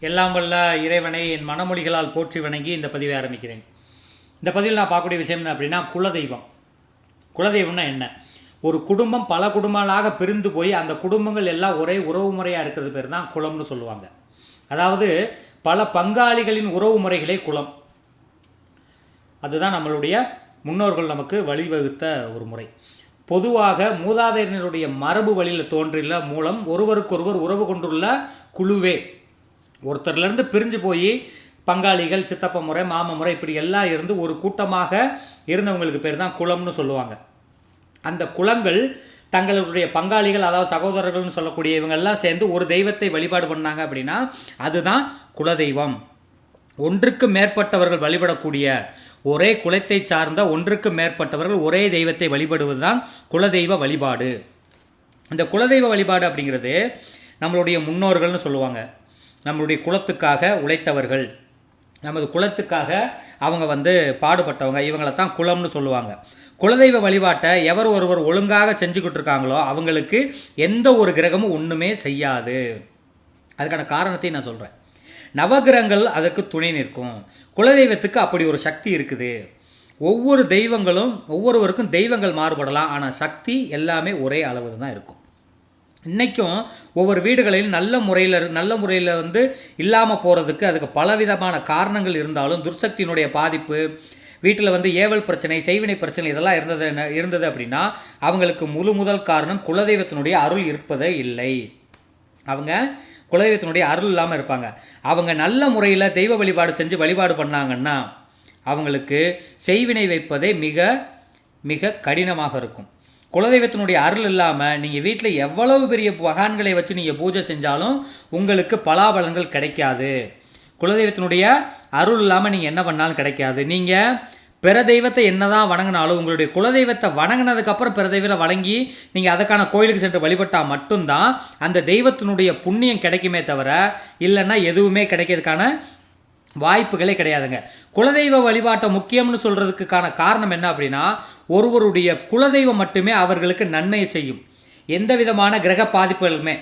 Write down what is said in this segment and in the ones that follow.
எல்லாம் வல்ல இறைவனை என் மனமொழிகளால் போற்றி வணங்கி இந்த பதிவை ஆரம்பிக்கிறேன். இந்த பதிவில் நான் பார்க்கக்கூடிய விஷயம் என்ன அப்படின்னா குலதெய்வம். குலதெய்வம்னா என்ன? ஒரு குடும்பம் பல குடும்பங்களாக பிரிந்து போய் அந்த குடும்பங்கள் எல்லாம் ஒரே உறவு முறையாக இருக்கிறது பேர் தான் குலம்னு சொல்லுவாங்க. அதாவது பல பங்காளிகளின் உறவு முறைகளே குலம் அதுதான் நம்மளுடைய முன்னோர்கள் நமக்கு வழிவகுத்த ஒரு முறை. பொதுவாக மூதாதையினருடைய மரபு வழியில் தோன்றியுள்ள மூலம் ஒருவருக்கொருவர் உறவு கொண்டுள்ள குழுவே. ஒருத்தர்லேருந்து பிரிஞ்சு போய் பங்காளிகள் சித்தப்ப முறை மாம முறை இப்படி எல்லாம் இருந்து ஒரு கூட்டமாக இருந்தவங்களுக்கு பேர் தான் குளம்னு சொல்லுவாங்க. அந்த குலங்கள் தங்களுடைய பங்காளிகள் அதாவது சகோதரர்கள்னு சொல்லக்கூடிய இவங்கெல்லாம் சேர்ந்து ஒரு தெய்வத்தை வழிபாடு பண்ணாங்க அப்படின்னா அதுதான் குலதெய்வம். ஒன்றுக்கு மேற்பட்டவர்கள் வழிபடக்கூடிய ஒரே குலத்தை சார்ந்த ஒன்றுக்கு மேற்பட்டவர்கள் ஒரே தெய்வத்தை வழிபடுவது தான் குலதெய்வ வழிபாடு. இந்த குலதெய்வ வழிபாடு அப்படிங்கிறது நம்மளுடைய முன்னோர்கள்னு சொல்லுவாங்க. நம்மளுடைய குலத்துக்காக உழைத்தவர்கள். நமது குலத்துக்காக அவங்க வந்து பாடுபட்டவங்க. இவங்களை தான் குலம்னு சொல்லுவாங்க. குலதெய்வ வழிபாட்டை எவர் ஒருவர் ஒழுங்காக செஞ்சுக்கிட்டு இருக்காங்களோ அவங்களுக்கு எந்த ஒரு கிரகமும் ஒன்றுமே செய்யாது. அதுக்கான காரணத்தையும் நான் சொல்கிறேன் நவகிரகங்கள் அதற்கு துணை நிற்கும். குலதெய்வத்துக்கு அப்படி ஒரு சக்தி இருக்குது. ஒவ்வொரு தெய்வங்களும் ஒவ்வொருவருக்கும் தெய்வங்கள் மாறுபடலாம். ஆனால் சக்தி எல்லாமே ஒரே அளவு தான் இருக்கும். இன்றைக்கும் ஒவ்வொரு வீடுகளில் நல்ல முறையில் நல்ல முறையில் வந்து இல்லாமல் போகிறதுக்கு அதுக்கு பலவிதமான காரணங்கள் இருந்தாலும் துர்சக்தியினுடைய பாதிப்பு வீட்டில் வந்து ஏவல் பிரச்சனை செய்வினை பிரச்சனை இதெல்லாம் இருந்தது என்ன- இருந்தது அப்படின்னா அவங்களுக்கு முழு முதல் காரணம் குலதெய்வத்தினுடைய அருள் இருப்பதே இல்லை. அவங்க குலதெய்வத்தினுடைய அருள் இல்லாமல் இருப்பாங்க. அவங்க நல்ல முறையில் தெய்வ வழிபாடு செஞ்சு வழிபாடு பண்ணாங்கன்னா அவங்களுக்கு செய்வினை வைப்பதே மிக மிக கடினமாக இருக்கும். குலதெய்வத்தினுடைய அருள் இல்லாமல் நீங்கள் வீட்டில் எவ்வளவு பெரிய மகான்களை வச்சு நீங்கள் பூஜை செஞ்சாலும் உங்களுக்கு பலாபலன்கள் கிடைக்காது. குலதெய்வத்தினுடைய அருள் இல்லாமல் நீங்கள் என்ன பண்ணாலும் கிடைக்காது. நீங்கள் பிற தெய்வத்தை என்னதான் வணங்கினாலும் உங்களுடைய குலதெய்வத்தை வணங்கினதுக்கப்புறம் பிற தெய்வத்தை வணங்கி நீங்கள் அதுக்கான கோயிலுக்கு சென்று வழிபட்டால் மட்டும்தான் அந்த தெய்வத்தினுடைய புண்ணியம் கிடைக்குமே தவிர இல்லைன்னா எதுவுமே கிடைக்கிறதுக்கான வாய்ப்புகளே கிடையாதுங்க. குலதெய்வ வழிபாட்டை முக்கியம்னு சொல்கிறதுக்கான காரணம் என்ன அப்படின்னா ஒருவருடைய குலதெய்வம் மட்டுமே அவர்களுக்கு நன்மை செய்யும். எந்த விதமான கிரக பாதிப்புகளுமே.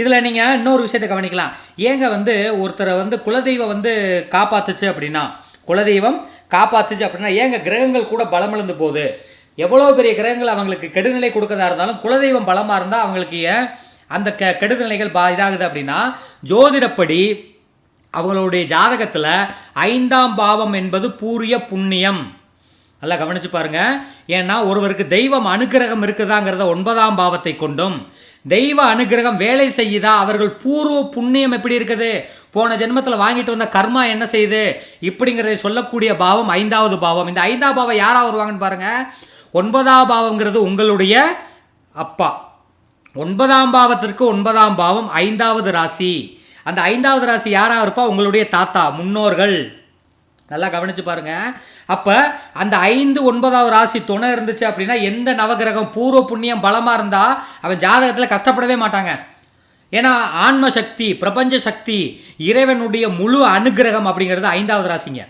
இதில் நீங்கள் இன்னொரு விஷயத்தை கவனிக்கலாம். ஏங்க வந்து ஒருத்தரை வந்து குலதெய்வம் வந்து காப்பாத்துச்சு அப்படின்னா குலதெய்வம் காப்பாத்துச்சு அப்படின்னா ஏங்க கிரகங்கள் கூட பலமிழந்து போகுது? எவ்வளோ பெரிய கிரகங்கள் அவங்களுக்கு கெடுநிலை கொடுக்கறதா இருந்தாலும் குலதெய்வம் பலமாக இருந்தால் அவங்களுக்கு ஏன் அந்த க கெடுநிலைகள் பா இதாகுது அப்படின்னா ஜோதிடப்படி அவங்களுடைய ஜாதகத்தில் ஐந்தாம் பாவம் என்பது பூரிய புண்ணியம். நல்லா கவனிச்சு பாருங்க. ஏன்னா ஒருவருக்கு தெய்வம் அனுக்கிரகம் இருக்குதாங்கிறத ஒன்பதாம் பாவத்தை கொண்டும் தெய்வ அனுக்கிரகம் வேலை செய்யுதா? அவர்கள் பூர்வ புண்ணியம் எப்படி இருக்குது? போன ஜென்மத்தில் வாங்கிட்டு வந்த கர்மா என்ன செய்யுது? இப்படிங்கிறதை சொல்லக்கூடிய பாவம் ஐந்தாவது பாவம். இந்த ஐந்தாம் பாவம் யாராக வருவாங்கன்னு பாருங்க. ஒன்பதாம் பாவங்கிறது உங்களுடைய அப்பா. ஒன்பதாம் பாவத்திற்கு ஒன்பதாம் பாவம் ஐந்தாவது ராசி. அந்த ஐந்தாவது ராசி யாராக இருப்பா? உங்களுடைய தாத்தா முன்னோர்கள். நல்லா கவனிச்சு பாருங்க. அப்ப அந்த ஐந்து ஒன்பதாவது ராசி துணை இருந்துச்சு அப்படின்னா எந்த நவகிரகம் பூர்வ புண்ணியம் பலமா இருந்தா அவன் ஜாதகத்துல கஷ்டப்படவே மாட்டாங்க. ஏன்னா ஆன்ம சக்தி பிரபஞ்ச சக்தி இறைவனுடைய முழு அனுகிரகம் அப்படிங்கிறது ஐந்தாவது ராசிங்க.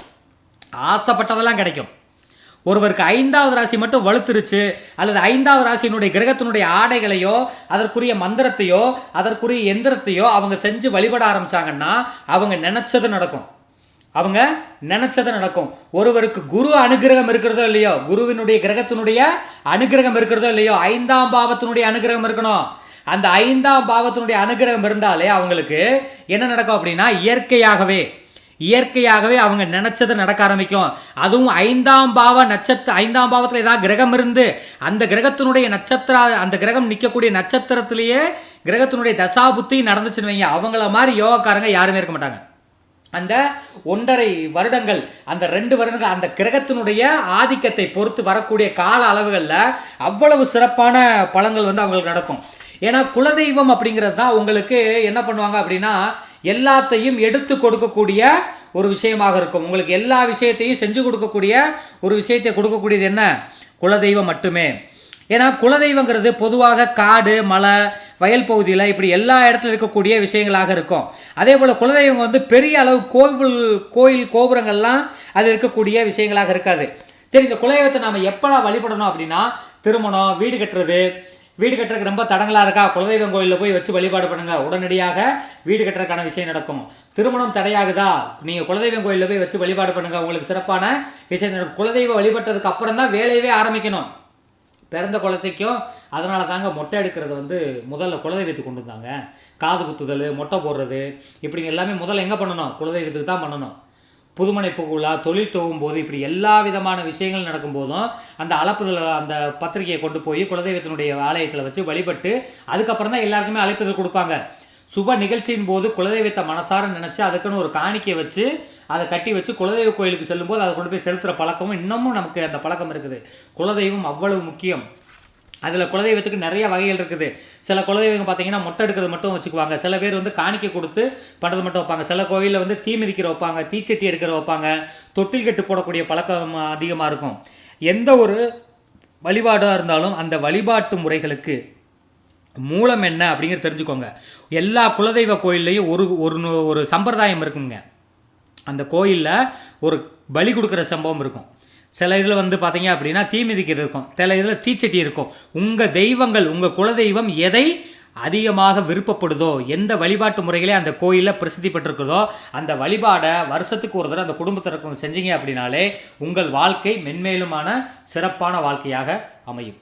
ஆசைப்பட்டதெல்லாம் கிடைக்கும். ஒருவருக்கு ஐந்தாவது ராசி மட்டும் வலுத்துருச்சு அல்லது ஐந்தாவது ராசியினுடைய கிரகத்தினுடைய ஆடைகளையோ அதற்குரிய மந்திரத்தையோ அதற்குரிய எந்திரத்தையோ அவங்க செஞ்சு வழிபட ஆரம்பிச்சாங்கன்னா அவங்க நினைச்சது நடக்கும். அவங்க நினைச்சது நடக்கும். ஒருவருக்கு குரு அனுகிரகம் இருக்கிறதோ இல்லையோ குருவினுடைய கிரகத்தினுடைய அனுகிரகம் இருக்கிறதோ இல்லையோ ஐந்தாம் பாவத்தினுடைய அனுகிரகம் இருக்கணும். அந்த ஐந்தாம் பாவத்தினுடைய அனுகிரகம் இருந்தாலே அவங்களுக்கு என்ன நடக்கும் அப்படின்னா இயற்கையாகவே இயற்கையாகவே அவங்க நினைச்சது நடக்க ஆரம்பிக்கும். அதுவும் ஐந்தாம் பாவ நட்சத்திர ஐந்தாம் பாவத்தில் ஏதாவது கிரகம் இருந்து அந்த கிரகத்தினுடைய நட்சத்திர அந்த கிரகம் நிற்கக்கூடிய நட்சத்திரத்திலேயே கிரகத்தினுடைய தசாபுத்தி நடந்துச்சுன்னு வைங்க. அவங்கள மாதிரி யோகக்காரங்க யாருமே இருக்க மாட்டாங்க. அந்த ஒன்றரை வருடங்கள் அந்த ரெண்டு வருடங்கள் அந்த கிரகத்தினுடைய ஆதிக்கத்தை பொறுத்து வரக்கூடிய கால அளவுகளில் அவ்வளவு சிறப்பான பழங்கள் வந்து அவங்களுக்கு நடக்கும். ஏன்னா குலதெய்வம் அப்படிங்கிறது தான் உங்களுக்கு என்ன பண்ணுவாங்க அப்படின்னா எல்லாத்தையும் எடுத்து கொடுக்கக்கூடிய ஒரு விஷயமாக இருக்கும். உங்களுக்கு எல்லா விஷயத்தையும் செஞ்சு கொடுக்கக்கூடிய ஒரு விஷயத்தை கொடுக்கக்கூடியது என்ன? குலதெய்வம் மட்டுமே. ஏன்னா குலதெய்வங்கிறது பொதுவாக காடு மலை வயல் பகுதியில் இப்படி எல்லா இடத்துல இருக்கக்கூடிய விஷயங்களாக இருக்கும். அதே போல் குலதெய்வம் வந்து பெரிய அளவு கோவில் கோயில் கோபுரங்கள்லாம் அது இருக்கக்கூடிய விஷயங்களாக இருக்காது. சரி இந்த குலதெய்வத்தை நாம் எப்போலாம் வழிபடணும் அப்படின்னா திருமணம் வீடு கட்டுறது வீடு கட்டுறதுக்கு ரொம்ப தடங்களாக இருக்கா? குலதெய்வம் கோயிலில் போய் வச்சு வழிபாடு பண்ணுங்கள் உடனடியாக வீடு கட்டுறதுக்கான விஷயம் நடக்கும். திருமணம் தடையாகுதா? நீங்கள் குலதெய்வம் கோயிலில் போய் வச்சு வழிபாடு பண்ணுங்கள் உங்களுக்கு சிறப்பான விஷயம் நடக்கும். குலதெய்வம் வழிபட்டதுக்கு அப்புறம் தான் வேலையவே ஆரம்பிக்கணும். பிறந்த குழந்தைக்கும் அதனால தாங்க மொட்டை எடுக்கிறது வந்து முதல்ல குலதெய்வத்துக்கு கொண்டு வந்தாங்க. காது குத்துதல் மொட்டை போடுறது இப்படி எல்லாமே முதல்ல எங்கே பண்ணணும்? குலதெய்வத்துக்கு தான் பண்ணணும். புதுமனை புகழா தொழில் துவங்கும் போது இப்படி எல்லா விதமான விஷயங்கள் நடக்கும்போதும் அந்த அழைப்புதல் அந்த பத்திரிகையை கொண்டு போய் குலதெய்வத்தினுடைய ஆலயத்தில் வச்சு வழிபட்டு அதுக்கப்புறம் தான் எல்லாருக்குமே அழைப்புதல் கொடுப்பாங்க. சுப நிகழ்ச்சியின் போது குலதெய்வத்தை மனசார நினச்சி அதுக்குன்னு ஒரு காணிக்கை வச்சு அதை கட்டி வச்சு குலதெய்வ கோயிலுக்கு செல்லும்போது அதை கொண்டு போய் செலுத்துகிற பழக்கமும் இன்னமும் நமக்கு அந்த பழக்கம் இருக்குது. குலதெய்வம் அவ்வளவு முக்கியம். அதில் குலதெய்வத்துக்கு நிறைய வகைகள் இருக்குது. சில குலதெய்வங்க பார்த்தீங்கன்னா மொட்டை எடுக்கிறது மட்டும் வச்சுக்குவாங்க. சில பேர் வந்து காணிக்கை கொடுத்து பண்ணுறது மட்டும் வைப்பாங்க. சில கோயிலில் வந்து தீ மிதிக்கிற வைப்பாங்க தீச்சட்டி எடுக்கிற வைப்பாங்க. தொட்டில் கட்டு போடக்கூடிய பழக்கம் அதிகமாக இருக்கும். எந்த ஒரு வழிபாடாக இருந்தாலும் அந்த வழிபாட்டு முறைகளுக்கு மூலம் என்ன அப்படிங்கிறது தெரிஞ்சுக்கோங்க. எல்லா குலதெய்வ கோயில்லையும் ஒரு ஒரு ஒரு சம்பிரதாயம் இருக்குங்க. அந்த கோயிலில் ஒரு பலி கொடுக்குற சம்பவம் இருக்கும். சில இதில் வந்து பார்த்தீங்க அப்படின்னா தீ மிதிக்கிறது இருக்கும். சில இதில் தீச்சட்டி இருக்கும். உங்கள் தெய்வங்கள் உங்கள் குலதெய்வம் எதை அதிகமாக விருப்பப்படுதோ எந்த வழிபாட்டு முறைகளே அந்த கோயிலில் பிரசித்தி பெற்றிருக்குதோ அந்த வழிபாடை வருஷத்துக்கு ஒரு தடவை அந்த குடும்பத்திற்கு செஞ்சீங்க அப்படின்னாலே உங்கள் வாழ்க்கை மென்மேலுமான சிறப்பான வாழ்க்கையாக அமையும்.